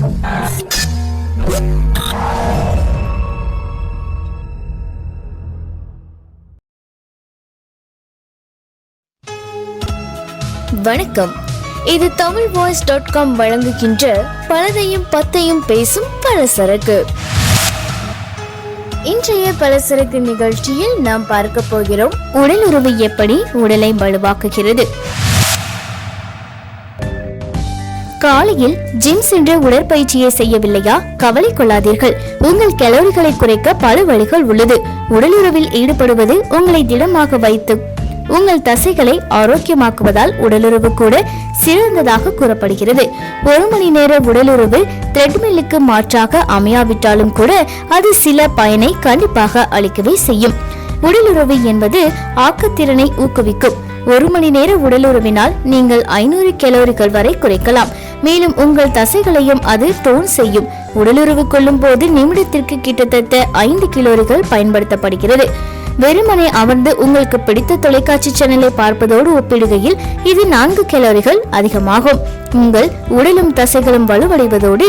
வணக்கம். இது Tamil voice dot com வழங்குகின்ற பலதையும் பத்தையும் பேசும் பலசரக்கு. இன்றைய பலசரக்கு நிகழ்ச்சியில் நாம் பார்க்க போகிறோம் உடல் உறவு எப்படி உடலை வலுவாக்குகிறது. காலையில் ஜிம் சென்று உடற்பயிற்சியை செய்யவில்லையா? கவலை கொள்ளாதீர்கள். உங்கள் கலோரிகளை குறைக்க பல வழிகள் உள்ளது. உடலுறவில் ஈடுபடுவது உங்களை திடமாக வைத்து உங்கள் தசைகளை ஆரோக்கியமாக்குவதால் உடலுறவு கூட சிறந்ததாக கூறப்படுகிறது. ஒரு மணி நேர உடலுறவு த்ரெட்மில்லுக்கு மாற்றாக அமையாவிட்டாலும் கூட அது சில பயனை கண்டிப்பாக அளிக்கவே செய்யும். உடலுறவு என்பது ஆக்கத்திறனை ஊக்குவிக்கும். ஒரு மணி நேர உடலுறவினால் நீங்கள் ஐநூறு கலோரிகள் வரை குறைக்கலாம். மேலும் உங்கள் தசைகளையும் அது டோன் செய்யும். உடலுறவு கொள்ளும் போது நிமிடத்திற்கு கிட்டத்தட்ட ஐந்து கிலோரிகள் பயன்படுத்தப்படுகிறது. வெறுமனே அமர்ந்து உங்களுக்கு பிடித்த தொலைக்காட்சி சேனலை பார்ப்பதோடு ஒப்பிடுகையில் இது நான்கு கிலோரிகள் அதிகமாகும். உங்கள் உடலும் தசைகளும் வலுவடைவதோடு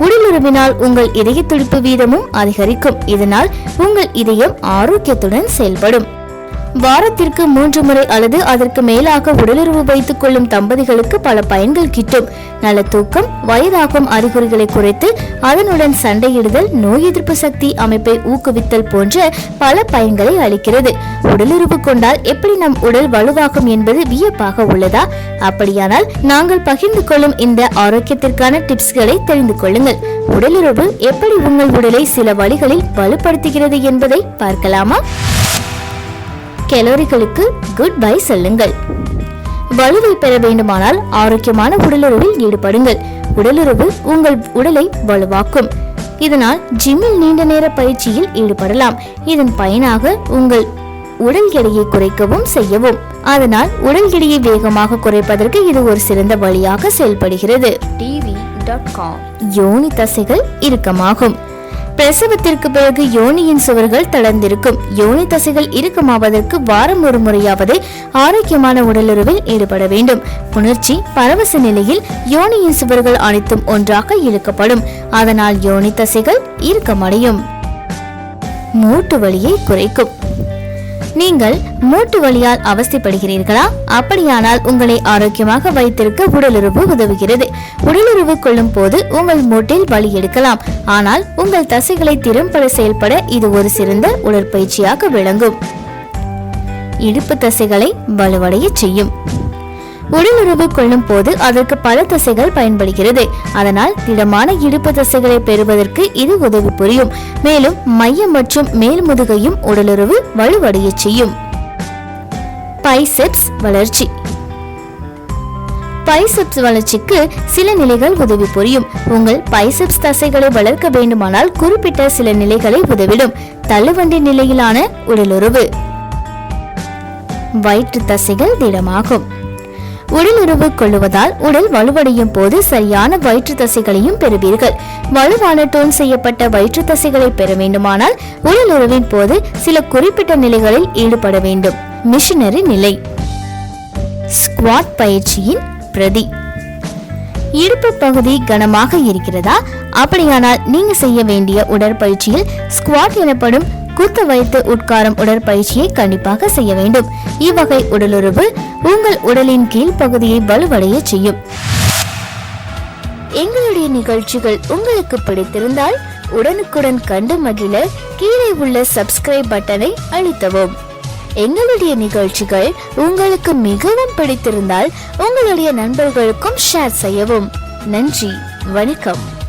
உடலுறவினால் உங்கள் இதய துடிப்பு வீதமும் அதிகரிக்கும். இதனால் உங்கள் இதயம் ஆரோக்கியத்துடன் செயல்படும். வாரத்திற்கு மூன்று முறை அல்லது அதற்கு மேலாக உடலுறவு வைத்துக் கொள்ளும் தம்பதிகளுக்கு பல பயன்கள் கிட்டும். நல்ல தூக்கம் வயதாகும் அறிகுறிகளை குறைத்து அதனுடன் சண்டையிடுதல் நோய் எதிர்ப்பு சக்தி அமைப்பை ஊக்குவித்தல் போன்ற பல பயன்களை அளிக்கிறது. உடலுறவு கொண்டால் எப்படி நம் உடல் வலுவாகும் என்பது வியப்பாக உள்ளதா? அப்படியானால் நாங்கள் பகிர்ந்து கொள்ளும் இந்த ஆரோக்கியத்திற்கான டிப்ஸ்களை தெரிந்து கொள்ளுங்கள். உடலுறவு எப்படி உங்கள் உடலை சில வழிகளில் வலுப்படுத்துகிறது என்பதை பார்க்கலாமா? கலோரிகளுக்கு குட் பை சொல்லுங்கள். வலுவை பெற வேண்டுமானால் ஆரோக்கியமான உடலுறவில் ஈடுபடுங்கள். உடலுறவு உங்கள் உடலை வலுவாக்கும். இதனால் ஜிம்மில் நீண்ட நேர பயிற்சியில் ஈடுபடலாம். இதன் பயனாக உங்கள் உடல் எடையை குறைக்கவும் செய்யவும். அதனால் உடல் எடையை வேகமாக குறைப்பதற்கு இது ஒரு சிறந்த வழியாக செயல்படுகிறது. டிவி டாட் காம் யோனி தசைகள் இறுக்கமாகும். பிரசவத்திற்கு பிறகு யோனியின் சுவர்கள் தளர்ந்திருக்கும். யோனி தசைகள் இறுக்கமாவதற்கு வாரம் ஒரு முறையாவது ஆரோக்கியமான உடலுறவில் ஈடுபட வேண்டும். புணர்ச்சி பரவச நிலையில் யோனியின் சுவர்கள் அனைத்தும் ஒன்றாக இழுக்கப்படும். அதனால் யோனி தசைகள் இறுக்கமடையும். மூட்டு வலியை குறைக்கும். நீங்கள் மூட்டு வலியால் அவசியப்படுகிறீர்களா அப்படியானால் உங்களை ஆரோக்கியமாக வைத்திருக்க உடலுறவு உதவுகிறது. உடலுறவு கொள்ளும் போது உங்கள் மூட்டில் வலி எடுக்கலாம். ஆனால் உங்கள் தசைகளை திறம்பட செயல்பட இது ஒரு சிறந்த உடற்பயிற்சியாக விளங்கும். இடுப்பு தசைகளை வலுவடைய செய்யும். உடலுறவு கொள்ளும் போது அதற்கு பல தசைகள் பயன்படுகிறது. அதனால் திடமான இடுப்பு தசைகளை பெறுவதற்கு இது உதவி புரியும். மேலும் மையம் மற்றும் மேல் முதுகையும் உடலுறவு வலுவடைய செய்யும். பைசெப்ஸ் வளர்ச்சி. பைசெப்ஸ் வளர்ச்சிக்கு சில நிலைகள் உதவி புரியும். உங்கள் பைசெப்ஸ் தசைகளை வளர்க்க வேண்டுமானால் குறிப்பிட்ட சில நிலைகளை உதவிடும். தள்ளுவண்டி நிலையிலான உடலுறவு. வயிற்று தசைகள் திடமாகும். உடலுறவு கொள்ளுவதால் உடல் வலுவடையும் போது சரியான வயிற்று தசைகளையும் பெறுவீர்கள். வலுவான டோன் செய்யப்பட்ட வயிற்று தசைகளை பெற வேண்டுமானால் உடலுறவின் போது சில குறிப்பிட்ட நிலைகளில் ஈடுபட வேண்டும். மிஷினரி நிலை. ஸ்குவாட் பயிற்சியின் பிரதி. இடுப்பு பகுதி கனமாக இருக்கிறதா? அப்படியானால் நீங்க செய்ய வேண்டிய உடற்பயிற்சியில் ஸ்குவாட் எனப்படும் குத்து வைத்து உட்காரும் உடற்பயிற்சியை கண்டிப்பாக செய்ய வேண்டும். இவ்வகை உடலுறவு உங்கள் உடலின் கீழ் பகுதியை வலுவடைய செய்யும். எங்களுடைய நிகழ்ச்சிகள் உங்களுக்கு பிடித்திருந்தால் உடனுக்குடன் கண்டு மகிழ கீழே உள்ள சப்ஸ்கிரைப் பட்டனை அழுத்தவும். எங்களுடைய நிகழ்ச்சிகள் உங்களுக்கு மிகவும் பிடித்திருந்தால் உங்களுடைய நண்பர்களுக்கும் ஷேர் செய்யவும். நன்றி வணக்கம்.